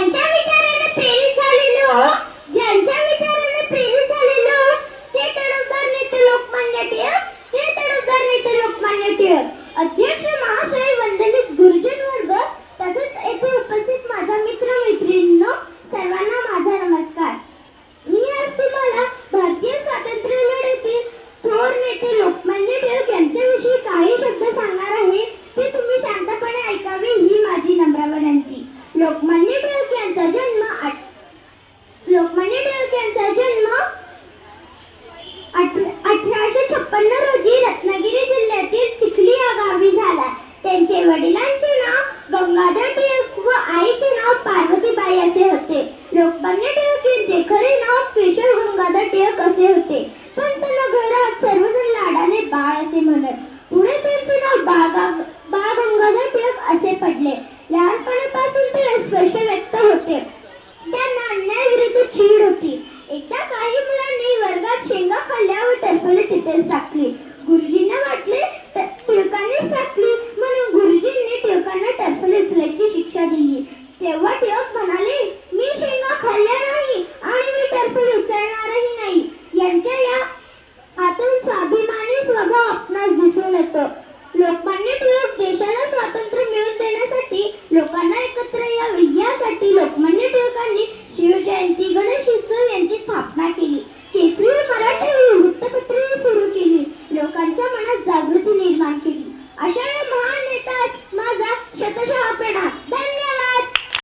ज्यांच्या विचाराने प्रेरित झालेलो ज्यांच्या विचाराने प्रेरित झालेलो ते नेते लोकमान्य टिळक ते नेते लोकमान्य टिळक. अध्यक्ष महाशय वंदनित गुरुजन वर्ग तसेच येथे उपस्थित माझ्या मित्र मैत्रिणींनो सर्वांना माझा नमस्कार. मी आज तुम्हाला भारतीय स्वातंत्र्य लढ्यातील थोर नेते लोकमान्य टिळक यांच्याविषयी काही शब्द सांगणार आहे ते तुम्ही शांतपणे ऐकावे ही माझी नम्र विनंती. लोकमान्य टिळक वडिलांचे नाव गंगाधर टिळक व आईचे नाव पार्वतीबाई असे होते. लोकमान्य टिळक यांचे खरे नाव केशव गंगाधर टिळक असे होते. पण त्यांना घरात सर्वजण लाडाने बाळ असे म्हणत. पुढे त्यांचे नाव बाळ बा गंगाधर टिळक असे पडले. लहानपणापासून ते स्पष्ट व्यक्त होते. त्यांना अन्यायाविरुद्ध चीड होती. एकदा काही मुलांनी वर्गात शेंगा खाल्ल्या व टरफले तिथेच टाकली. परीक्षा दिली. तेव्हा टिळक म्हणाले मी शेंगा खाल्ले नाही आणि मी तरफे उचलणारही नाही. यांच्या या आतून स्वाभिमानी स्वभाव आपणास दिसून येतो. लोकमान्य टिळक देशाला स्वातंत्र्य मिळवून देण्यासाठी लोकांना एकत्र यावे यासाठी लोकमान्य टिळकांनी शिवजयंती गणेश उत्सव यांची स्थापना केली. केसरी मराठी वृत्तपत्रे सुरू केली. लोकांच्या मनात जागृती निर्माण केली. अशा या महान नेता माझा शतशहा पेढा.